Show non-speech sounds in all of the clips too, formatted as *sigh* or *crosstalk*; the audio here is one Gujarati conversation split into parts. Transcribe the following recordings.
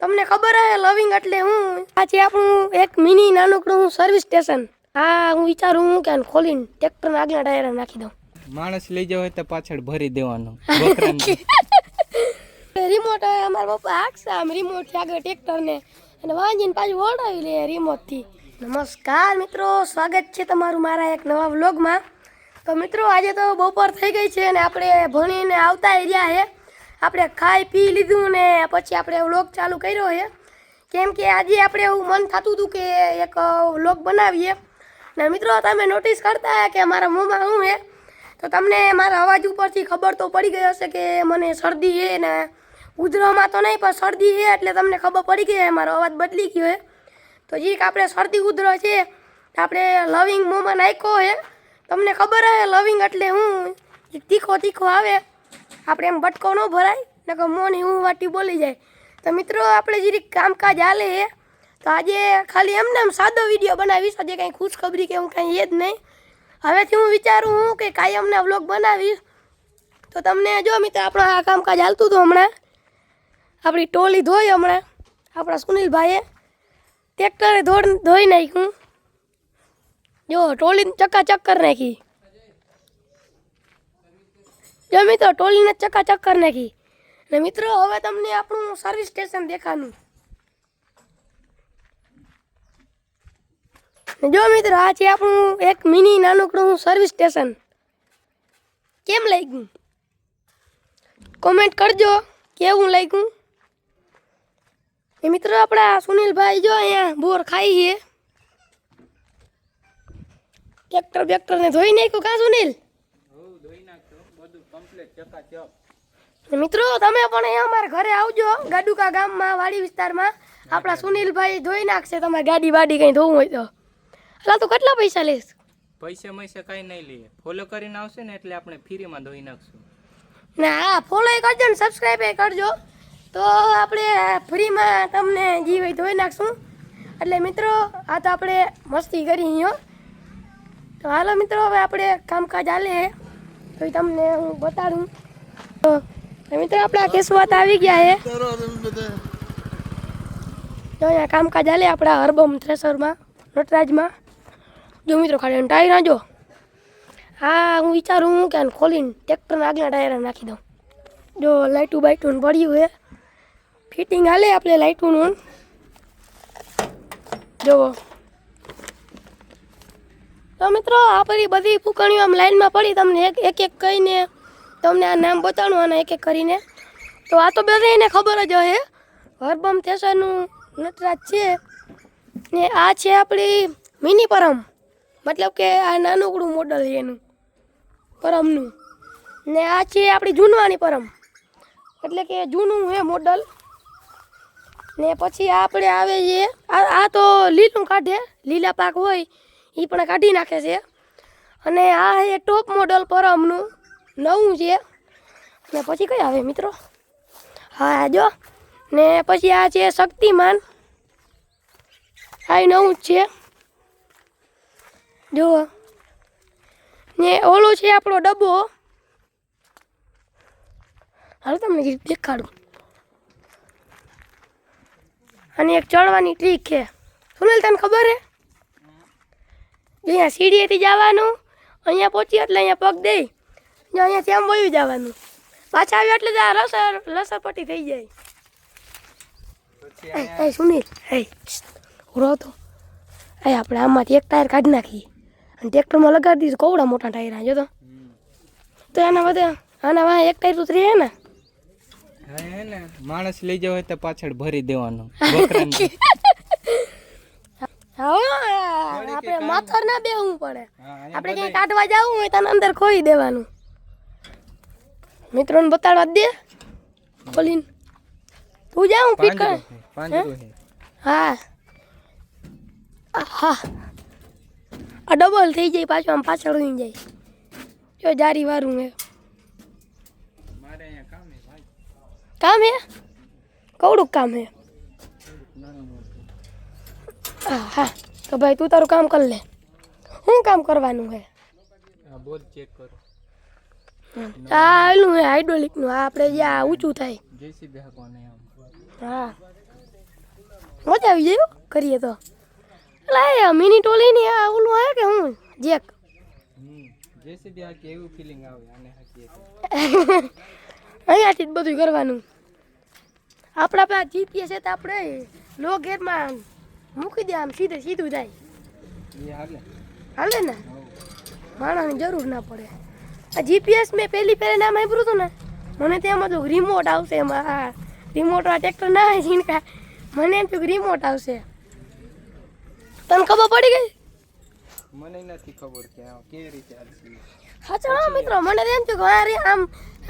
તમને ખબર હે લવિંગ એટલે હું? આજે આપણું એક મિની નાનકડું સર્વિસ સ્ટેશન હા હું વિચારું હું કે ખોલીને ટ્રેક્ટરના આગલા ટાયર નાખી દઉં. માણસ લઈ જાવ તો પાછળ ભરી દેવાનું. રિમોટ *laughs* અમારા પપ્પા હાંકશે આમ રિમોટથી આગળ ટ્રેક્ટરને અને વાંચીને પાછું ઓળાવી લે રિમોટથી નમસ્કાર મિત્રો સ્વાગત છે તમારું મારા એક નવા વ્લોગમાં તો મિત્રો આજે તો બપોર થઈ ગઈ છે અને આપણે ભણીને આવતા રહ્યા છે આપણે ખાઈ પી લીધું ને પછી આપણે વ્લોગ ચાલુ કર્યો છે. કેમ કે આજે આપણે એવું મન થતું હતું કે એક વ્લોગ બનાવીએ. ને મિત્રો, તમે નોટિસ કરતા કે મારા મોંમાં શું છે? તો તમને મારા અવાજ ઉપરથી ખબર તો પડી ગઈ હશે કે મને શરદી છે ને ઉધરામાં તો નહીં, પણ શરદી છે એટલે તમને ખબર પડી ગઈ મારો અવાજ બદલી ગયો છે. તો જીક આપણે શરદી ઉધરો છે આપણે લવિંગ મોંમાં નાખ્યો છે. તમને ખબર હે લવિંગ એટલે હું તીખો તીખો આવે. આપણે એમ બટકો ન ભરાય, નકર મોની હું વાટી બોલી જાય. તો મિત્રો, આપણે જે કામકાજ હાલે છે, તો આજે ખાલી એમને એમ સાદો વીડિયો બનાવીશ આજે કંઈ ખુશખબરી કે હું કાંઈ એ જ નહીં. હવેથી હું વિચારું હું કે કાયમના વ્લોગ બનાવીશ. તો તમને જો મિત્રો, આપણો આ કામકાજ હાલતું હતું હમણાં. આપણી ટોલી ધોઈ હમણાં, આપણા સુનિલભાઈએ ટ્રેક્ટરે ધોઈ નાખ્યું. જો, ટોલીને ચક્કા ચક્કર નાખી. જો મિત્રો ટોલીને ચકાચક કરી નાખી. ને મિત્રો, હવે તમને આપણું સર્વિસ સ્ટેશન દેખાનું. જો મિત્રો, આ છે આપણું એક મિની નાનકડું સર્વિસ સ્ટેશન કેમ લાગ્યું? કોમેન્ટ કરજો, કેવું લાગ્યું? એ મિત્રો, આપણા સુનિલભાઈ જો અહીંયા બોર ખાઈ છે. ટ્રેક્ટર બેક્ટરને ધોઈ નાખ્યું, કા સુનિલ? મિત્રો તમે પણ અહીંયા અમારા ઘરે આવજો. ગાડુકા ગામમાં વાડી વિસ્તારમાં. આપણા સુનિલભાઈ ધોઈ નાખશે. તમારે ગાડી વાડી કંઈ ધોવું હોય તો. એટલે તું કેટલા પૈસા લઈશ પૈસા મૈસા કાંઈ નહીં લઈએ ફોલો કરીને આવશે ને એટલે આપણે ફ્રીમાં ધોઈ નાખશું. ને હા ફોલો કરજો ને સબસ્ક્રાઈબ કરજો. તો આપણે ફ્રીમાં તમને જીવ ધોઈ નાખશું. એટલે મિત્રો આ તો આપણે મસ્તી કરી અહીંયા તો હાલો મિત્રો હવે આપણે કામકાજ હાલે. તો તમને હું બતાડું. તો મિત્રો, આપણા કેશવાત આવી ગયા છે તો અહીંયા કામકાજ હાલે આપણા હરબમ થ્રેસરમાં નટરાજમાં. જો મિત્રો, ખાલી ટાયર જો હા, હું વિચારું, હું કે ખોલીને ટ્રેક્ટરના આગલા ટાયર નાખી દઉં. જો લાઇટું બાઇટું પડ્યું છે ફિટિંગ હાલે આપણે લાઇટુંનું જુઓ તો મિત્રો આપણી બધી ફૂકણીઓ આમ લાઈનમાં પડી તમને એક એક એક કહીને, તમને આ નામ બતાડું અને એક એક કરીને. તો આ તો બધાને ખબર જ હશે હરબમ થેસરનું નટરાજ છે. ને આ છે આપણી મિની પરમ. મતલબ કે આ નાનકડું મોડલ છે એનું. પરમનું. ને આ છે આપણી જૂનવાની પરમ. એટલે કે જૂનું છે મોડલ ને પછી આપણે આવે છે, આ આ તો લીલું કાઢે, લીલા પાક હોય. એ પણ કાઢી નાખે છે. અને આ એ ટોપ મોડલ પરમનું નવું છે. ને પછી કઈ આવે મિત્રો? હા જો. ને પછી આ છે શક્તિમાન. આ નવું જ છે. જુઓ ને ઓલો છે આપણો ડબ્બો. હાલ તમને દેખાડું. અને એક ચડવાની ટ્રીક છે. સુનિલ તને ખબર હે? અહીંયા સીડીએથી જવાનું અહીંયા પહોંચી એટલે અહીંયા પગ દઈ અહીંયા ત્યાં વયું જવાનું. પાછા આવ્યો એટલે લસર લસરપટ્ટી થઈ જાય. એ સુનિલ હે ઉરો તો. એ આપણે આમાંથી એક ટાયર કાઢી નાખીએ. અને ટ્રેક્ટરમાં લગાડી દઈશું કોવડા મોટા ટાયર જો તો. તો એના બધા આના વાહ એક ટાયર ઉતરી હે ને? હે ને. માણસ લઈ જાવ હોય તો પાછળ ભરી દેવાનું. *laughs* હા આપણે માથર ના બેહવું પડે. આપણે ક્યાંય કાઢવા જવું હોય તને અંદર ખોઈ દેવાનું. મિત્રોને બતાડવા જ દે. ખોલીને તું જાઉં હું છે. હા? હા. આ ડબલ થઈ જાય પાછું આમ પાછળ રહી જાય. જો જારી વારું હે કામ હે કવડું કામ હે. હા હા. તો ભાઈ તું તારું કામ કર લે. શું કામ કરવાનું હે? આ બોલ ચેક કરો. આ એલું હે હાઇડ્રોલિકનું આ આપણે આ ઊંચું થાય. જેસીબી હાંકવાનું આમ. હા. મજા આવી જાય કરીએ તો. એટલે મિની મિની ટોલીની આ ઓલું આવે કે હું? જેક. જેસીબી હાકી એવું ફીલિંગ આવે આને હાકીએ અહીંયાથી જ બધું કરવાનું. આપણા પાસે જીપીએસ છે તો આપણે લો ગેરમાં મૂકી દે આમ સીધે સીધું જાય. હાલે. ને. માણસની જરૂર ના પડે. આ જીપીએસ મેં પહેલી પહેલે નામ આપ્યું હતું ને મને તેમાં હતું રિમોટ આવશે એમાં આ રિમોટ આ ટ્રેક્ટર ના આવે ઝીણકા મને એમ કે રિમોટ આવશે. તને ખબર પડી ગઈ? મને નથી ખબર કે કેવી રીતે હાચા હા મિત્રો મને એમ થયું કે અરે આમ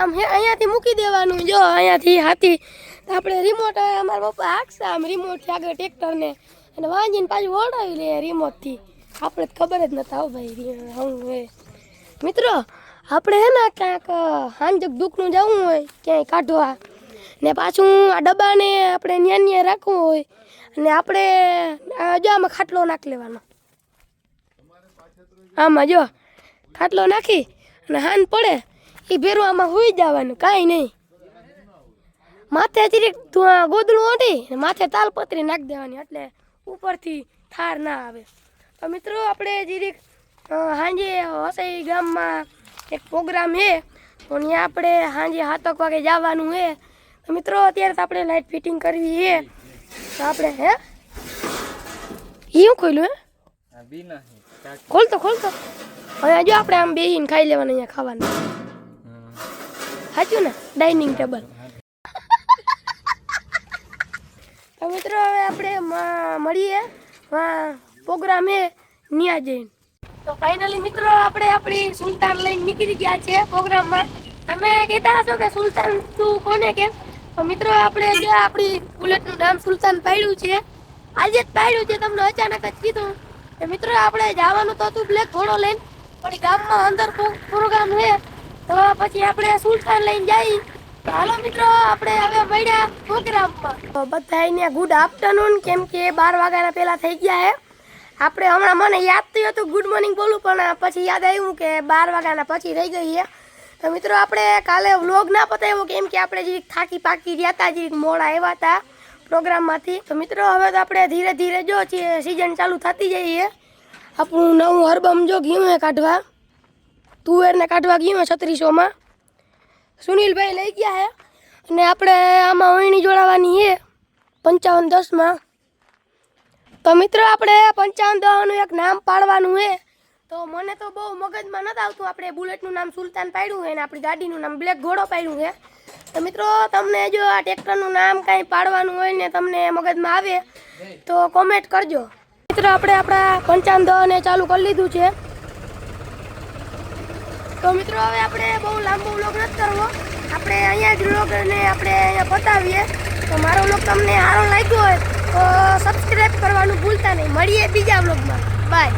આમ અહીંયાથી મૂકી દેવાનું. જો અહીંયાથી હાથી આપણે રિમોટ અમારા પપ્પા હાકશે આમ રિમોટથી આગળ ટ્રેક્ટરને અને વાંજીને પાછું ઓળાવી લે રિમોટથી. આપણે ખબર જ નતા હો ભાઈ હું મિત્રો, આપણે હે ને ક્યાંક હાંજક દુઃખનું જવું હોય, ક્યાંય કાઢવા ને પાછું આ ડબ્બાને આપણે ન્યા ન્યા રાખવું હોય. અને આપણે જો આમાં ખાટલો નાખી લેવાનો. આમાં જો, ખાટલો નાખી અને હાન પડે, એ ભેરું આમાં હોઈ જવાનું, કાંઈ નહીં. માથે ધુ- ગોદડું ઓઢી માથે તાલપત્રી નાખી દેવાની, એટલે ઉપરથી થાર ના આવે. તો મિત્રો આપણે જીરીક સાંજે વસઈ ગામમાં એક પ્રોગ્રામ છે. તો ત્યાં આપણે સાંજે સાતક વાગે જવાનું છે. તો મિત્રો અત્યારે તો આપણે લાઇટ ફિટિંગ કરવી છે. તો આપણે હે? એ હું ખોલ્યું હે? ખોલ તો ખોલ તો ખોલતો ખોલતો. હવે જો આપણે આમ બેહીને ખાઈ લેવાનું અહીંયા ખાવાનું. સાચું ને? ડાઇનિંગ ટેબલ તો મિત્રો, હવે આપણે મળીએ. પ્રોગ્રામ હે ન્યા જઈને. તો ફાઇનલી મિત્રો, આપણે આપણી સુલતાન લઈને નીકળી ગયા છે પ્રોગ્રામમાં. તમે કહેતા હશો કે સુલતાન, તું કોને કેમ? તો મિત્રો, આપણે જે આપણી બુલેટનું નામ સુલતાન પાડ્યું છે, આજે જ પાડ્યું છે, તમને અચાનક જ કીધું. કે મિત્રો, આપણે જવાનું તો હતું બ્લેક ઘોડો લઈને, પણ ગામમાં અંદર પ્રોગ્રામ છે તો પછી આપણે સુલતાન લઈને જઈ તો હાલો મિત્રો, આપણે હવે મળ્યા પ્રોગ્રામમાં તો બધાને ગુડ આફ્ટરનૂન કેમ કે બાર વાગ્યાના પહેલા થઈ ગયા હે. આપણે હમણાં મને યાદ થયું હતું ગુડ મોર્નિંગ બોલું, પણ પછી યાદ આવ્યું કે બાર વાગ્યાના પછી થઈ ગઈ છે તો મિત્રો, આપણે કાલે વ્લોગ ના પતાવ્યો, કેમ કે આપણે જે થાકી પાકી રહ્યા હતા, જે મોડા આવ્યા હતા પ્રોગ્રામમાંથી. તો મિત્રો, હવે તો આપણે ધીરે ધીરે જો સિઝન ચાલુ થતી જઈએ આપણું નવું હરબમ જો ગયું હે કાઢવા. તુવેરને કાઢવા ગયું હે છત્રીસોમાં. સુનિલભાઈ લઈ ગયા હે. અને આપણે આમાં વહીણી જોડાવાની છે પંચાવન દસમાં તો મિત્રો આપણે પંચાવન દવાનું એક નામ પાડવાનું છે તો મને તો બહુ મગજમાં નથી આવતું આપણે બુલેટનું નામ સુલતાન પાડ્યું છે અને આપણી ગાડીનું નામ બ્લેક ઘોડો પાડ્યું છે તો મિત્રો તમને જો આ ટ્રેક્ટરનું નામ કાંઈ પાડવાનું હોય ને તમને મગજમાં આવે તો કોમેન્ટ કરજો. મિત્રો આપણે આપણા પંચાવન દવાને ચાલુ કરી લીધું છે. તો મિત્રો, હવે આપણે બહુ લાંબો વ્લોગ નથી કરવો. આપણે અહીંયા જ વ્લોગને આપણે અહીંયા બતાવીએ. તો મારો વ્લોગ તમને સારો લાગ્યો હોય તો સબસ્ક્રાઈબ કરવાનું ભૂલતા નહીં. મળીએ બીજા વ્લોગમાં બાય